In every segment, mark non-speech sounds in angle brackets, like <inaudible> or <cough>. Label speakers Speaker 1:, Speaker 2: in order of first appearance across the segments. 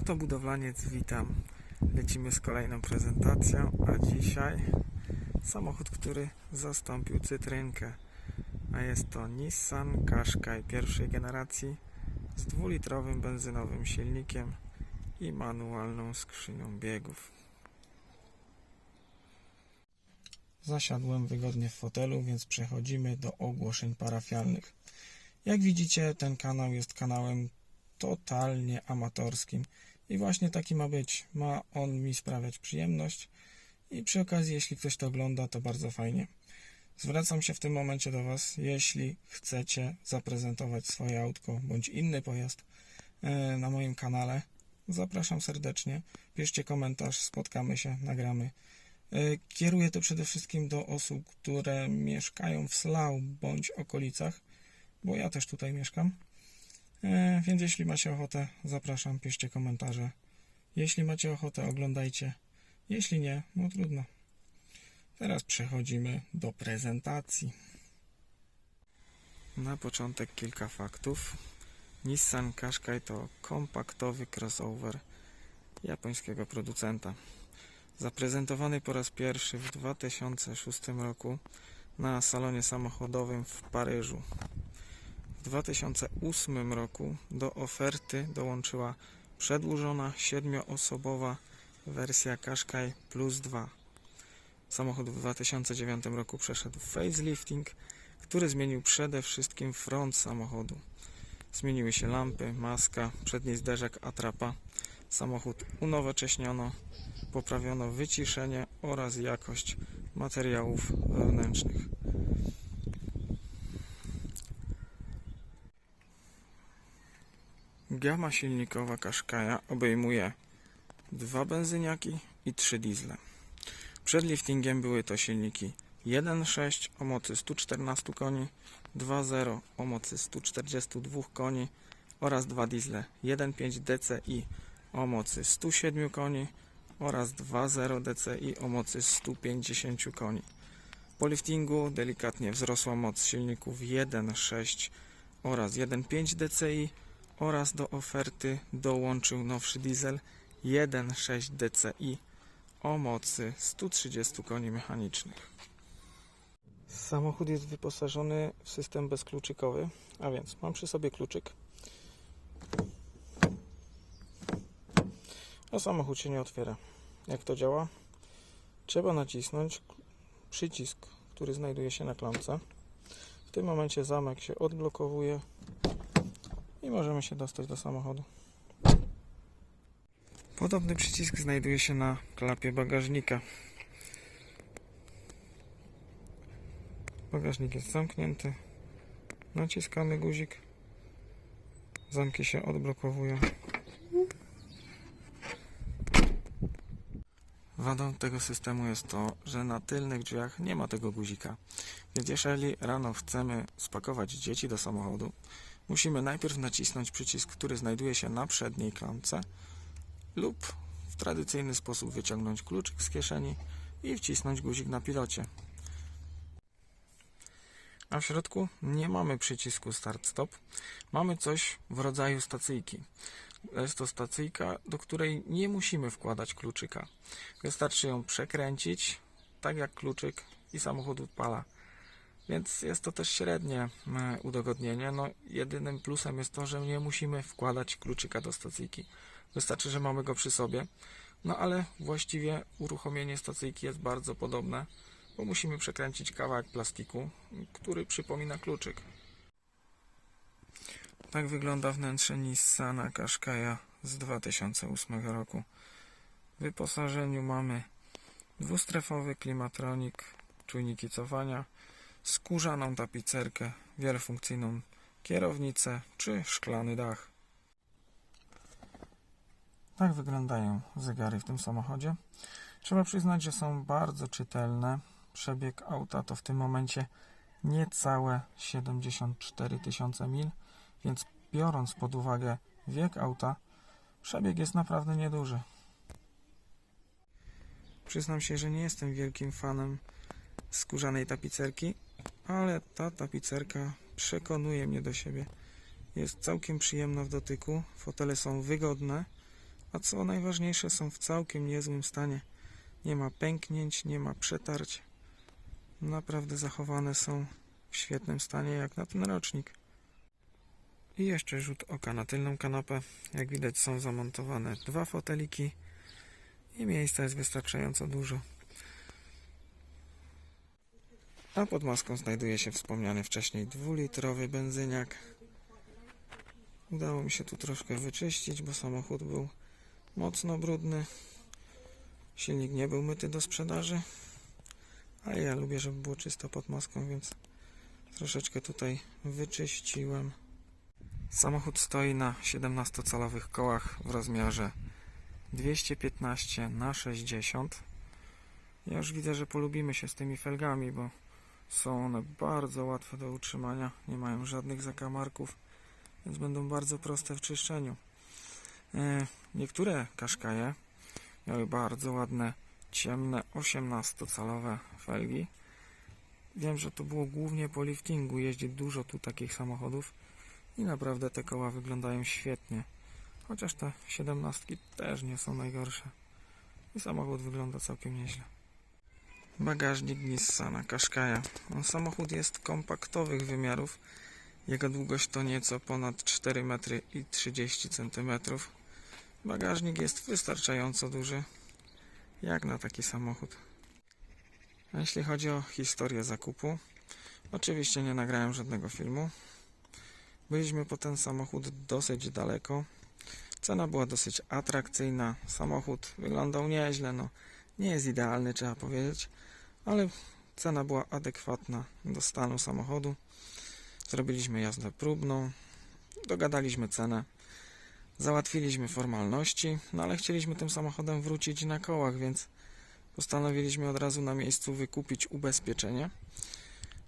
Speaker 1: to budowlaniec, witam. Lecimy z kolejną prezentacją, a dzisiaj samochód, który zastąpił cytrynkę. A jest to Nissan Qashqai pierwszej generacji z dwulitrowym benzynowym silnikiem i manualną skrzynią biegów. Zasiadłem wygodnie w fotelu, więc przechodzimy do ogłoszeń parafialnych. Jak widzicie, ten kanał jest kanałem totalnie amatorskim i właśnie taki ma być. Ma on mi sprawiać przyjemność i przy okazji, jeśli ktoś to ogląda, to bardzo fajnie. Zwracam się w tym momencie do Was, jeśli chcecie zaprezentować swoje autko bądź inny pojazd e, na moim kanale. Zapraszam serdecznie. Piszcie komentarz, spotkamy się, nagramy. E, Kieruję to przede wszystkim do osób, które mieszkają w Slough bądź okolicach, bo ja też tutaj mieszkam. E, Więc jeśli macie ochotę, zapraszam, piszcie komentarze. Jeśli macie ochotę, oglądajcie. Jeśli nie, no trudno. Teraz przechodzimy do prezentacji. Na początek kilka faktów. Nissan Qashqai to kompaktowy crossover japońskiego producenta. Zaprezentowany po raz pierwszy w 2006 roku na salonie samochodowym w Paryżu. W 2008 roku do oferty dołączyła przedłużona siedmioosobowa wersja Qashqai Plus 2. Samochód w 2009 roku przeszedł facelifting, który zmienił przede wszystkim front samochodu. Zmieniły się lampy, maska, przedni zderzak atrapa. Samochód unowocześniono, poprawiono wyciszenie oraz jakość materiałów wewnętrznych. Gama silnikowa Qashqai'a obejmuje dwa benzyniaki i trzy diesle. Przed liftingiem były to silniki 1.6 o mocy 114 koni, 2.0 o mocy 142 koni oraz dwa diesle 1.5 DCI o mocy 107 koni oraz 2.0 DCI o mocy 150 koni. Po liftingu delikatnie wzrosła moc silników 1.6 oraz 1.5 DCI oraz do oferty dołączył nowszy diesel 1.6 DCI o mocy 130 koni mechanicznych. Samochód jest wyposażony w system bezkluczykowy, a więc mam przy sobie kluczyk. A samochód się nie otwiera. Jak to działa? Trzeba nacisnąć przycisk, który znajduje się na klamce. W tym momencie zamek się odblokowuje i możemy się dostać do samochodu. Podobny przycisk znajduje się na klapie bagażnika. Bagażnik jest zamknięty. Naciskamy guzik. Zamki się odblokowują. Wadą tego systemu jest to, że na tylnych drzwiach nie ma tego guzika. Więc jeżeli rano chcemy spakować dzieci do samochodu, musimy najpierw nacisnąć przycisk, który znajduje się na przedniej klamce lub w tradycyjny sposób wyciągnąć kluczyk z kieszeni i wcisnąć guzik na pilocie. A w środku nie mamy przycisku start-stop. Mamy coś w rodzaju stacyjki. Jest to stacyjka, do której nie musimy wkładać kluczyka. Wystarczy ją przekręcić, tak jak kluczyk i samochód odpala. Więc jest to też średnie e, udogodnienie. No, jedynym plusem jest to, że nie musimy wkładać kluczyka do stacyjki. Wystarczy, że mamy go przy sobie. No ale właściwie uruchomienie stacyjki jest bardzo podobne, bo musimy przekręcić kawałek plastiku, który przypomina kluczyk. Tak wygląda wnętrze Nissana Qashqai'a z 2008 roku. W wyposażeniu mamy dwustrefowy klimatronik, czujniki cofania, skórzaną tapicerkę, wielofunkcyjną kierownicę czy szklany dach. Tak wyglądają zegary w tym samochodzie. Trzeba przyznać, że są bardzo czytelne. Przebieg auta to w tym momencie niecałe 74 tysiące mil, więc biorąc pod uwagę wiek auta, przebieg jest naprawdę nieduży. Przyznam się, że nie jestem wielkim fanem skórzanej tapicerki, ale ta tapicerka przekonuje mnie do siebie. Jest całkiem przyjemna w dotyku, fotele są wygodne, a co najważniejsze są w całkiem niezłym stanie. Nie ma pęknięć, nie ma przetarć. Naprawdę zachowane są w świetnym stanie jak na ten rocznik. I jeszcze rzut oka na tylną kanapę. Jak widać są zamontowane dwa foteliki i miejsca jest wystarczająco dużo. A pod maską znajduje się wspomniany wcześniej dwulitrowy benzyniak. Udało mi się tu troszkę wyczyścić, bo samochód był mocno brudny. Silnik nie był myty do sprzedaży, ale ja lubię, żeby było czysto pod maską, więc troszeczkę tutaj wyczyściłem. Samochód stoi na 17-calowych kołach w rozmiarze 215 na 60. Ja już widzę, że polubimy się z tymi felgami, bo są one bardzo łatwe do utrzymania, nie mają żadnych zakamarków, więc będą bardzo proste w czyszczeniu. E, Niektóre kaszkaje miały bardzo ładne, ciemne 18-calowe felgi. Wiem, że to było głównie po liftingu, jeździ dużo tu takich samochodów i naprawdę te koła wyglądają świetnie. Chociaż te 17 też nie są najgorsze. I samochód wygląda całkiem nieźle. Bagażnik Nissana Qashqai'a. Samochód jest kompaktowych wymiarów. Jego długość to nieco ponad 4 metry i 30 cm. Bagażnik jest wystarczająco duży, jak na taki samochód. A jeśli chodzi o historię zakupu, oczywiście nie nagrałem żadnego filmu. Byliśmy po ten samochód dosyć daleko. Cena była dosyć atrakcyjna. Samochód wyglądał nieźle, no nie jest idealny, trzeba powiedzieć, ale cena była adekwatna do stanu samochodu. Zrobiliśmy jazdę próbną, dogadaliśmy cenę, załatwiliśmy formalności, no ale chcieliśmy tym samochodem wrócić na kołach, więc postanowiliśmy od razu na miejscu wykupić ubezpieczenie,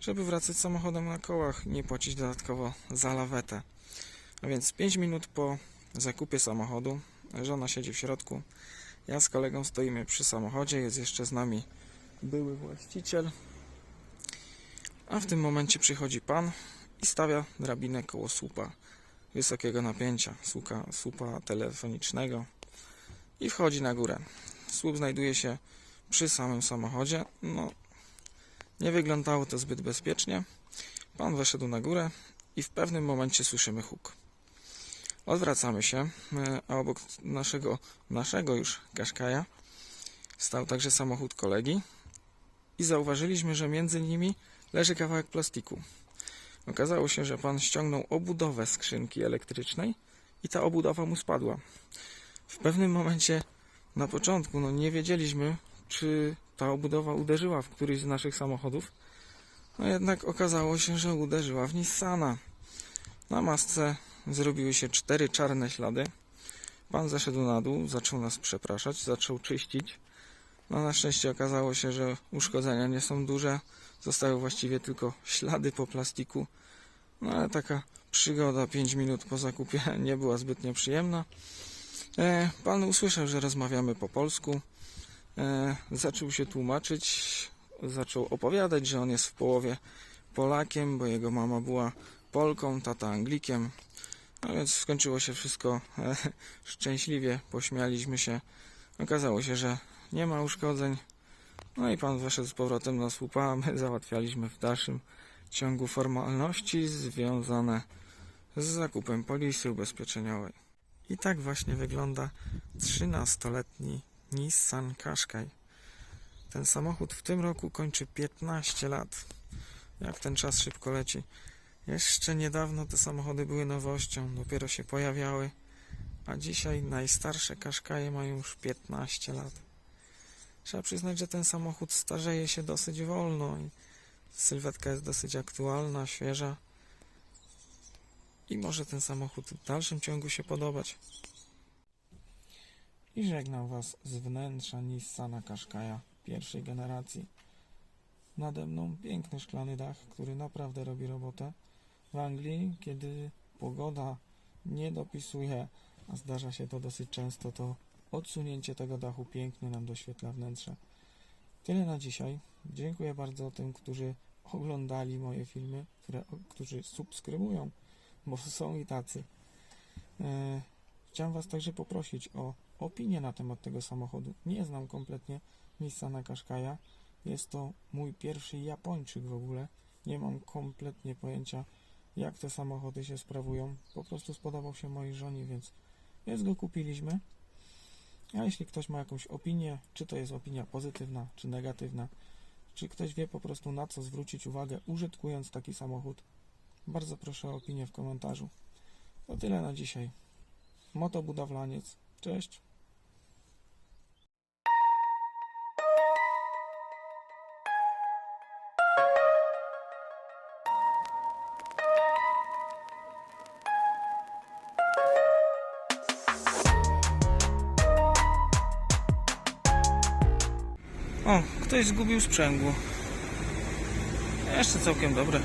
Speaker 1: żeby wracać samochodem na kołach, nie płacić dodatkowo za lawetę. A więc 5 minut po zakupie samochodu, żona siedzi w środku, ja z kolegą stoimy przy samochodzie, jest jeszcze z nami były właściciel. A w tym momencie przychodzi pan i stawia drabinę koło słupa wysokiego napięcia, słupa, słupa telefonicznego i wchodzi na górę. Słup znajduje się przy samym samochodzie. No, nie wyglądało to zbyt bezpiecznie. Pan weszedł na górę i w pewnym momencie słyszymy huk. Odwracamy się, e, a obok naszego, naszego już Kaszkaja stał także samochód kolegi i zauważyliśmy, że między nimi leży kawałek plastiku. Okazało się, że pan ściągnął obudowę skrzynki elektrycznej i ta obudowa mu spadła. W pewnym momencie na początku no nie wiedzieliśmy, czy ta obudowa uderzyła w któryś z naszych samochodów. No jednak okazało się, że uderzyła w Nissana. Na masce zrobiły się cztery czarne ślady. Pan zeszedł na dół, zaczął nas przepraszać, zaczął czyścić. No na szczęście okazało się, że uszkodzenia nie są duże. Zostały właściwie tylko ślady po plastiku. No ale taka przygoda 5 minut po zakupie <laughs> nie była zbytnio przyjemna. E, pan usłyszał, że rozmawiamy po polsku. E, zaczął się tłumaczyć, zaczął opowiadać, że on jest w połowie Polakiem, bo jego mama była Polką, tata Anglikiem. No więc skończyło się wszystko e, <laughs> szczęśliwie, pośmialiśmy się. Okazało się, że nie ma uszkodzeń. No i pan weszedł z powrotem na słupa, a my <laughs> załatwialiśmy w dalszym ciągu formalności związane z zakupem polisy ubezpieczeniowej. I tak właśnie wygląda 13-letni Nissan Qashqai. Ten samochód w tym roku kończy 15 lat. Jak ten czas szybko leci. Jeszcze niedawno te samochody były nowością, dopiero się pojawiały, a dzisiaj najstarsze Qashqaie mają już 15 lat. Trzeba przyznać, że ten samochód starzeje się dosyć wolno i sylwetka jest dosyć aktualna, świeża i może ten samochód w dalszym ciągu się podobać. I żegnam Was z wnętrza Nissana Qashqai'a pierwszej generacji. Nade mną piękny szklany dach, który naprawdę robi robotę. W Anglii, kiedy pogoda nie dopisuje, a zdarza się to dosyć często, to odsunięcie tego dachu pięknie nam doświetla wnętrze. Tyle na dzisiaj. Dziękuję bardzo tym, którzy oglądali moje filmy, które, którzy subskrybują, bo są i tacy. E, chciałem Was także poprosić o opinię na temat tego samochodu. Nie znam kompletnie Nissana Qashqai'a. Jest to mój pierwszy Japończyk w ogóle. Nie mam kompletnie pojęcia, jak te samochody się sprawują. Po prostu spodobał się mojej żonie, więc, więc go kupiliśmy. A jeśli ktoś ma jakąś opinię, czy to jest opinia pozytywna, czy negatywna, czy ktoś wie po prostu na co zwrócić uwagę użytkując taki samochód, bardzo proszę o opinię w komentarzu. To tyle na dzisiaj. Motobudowlaniec. Cześć. Ktoś zgubił sprzęgło. Jeszcze całkiem dobre.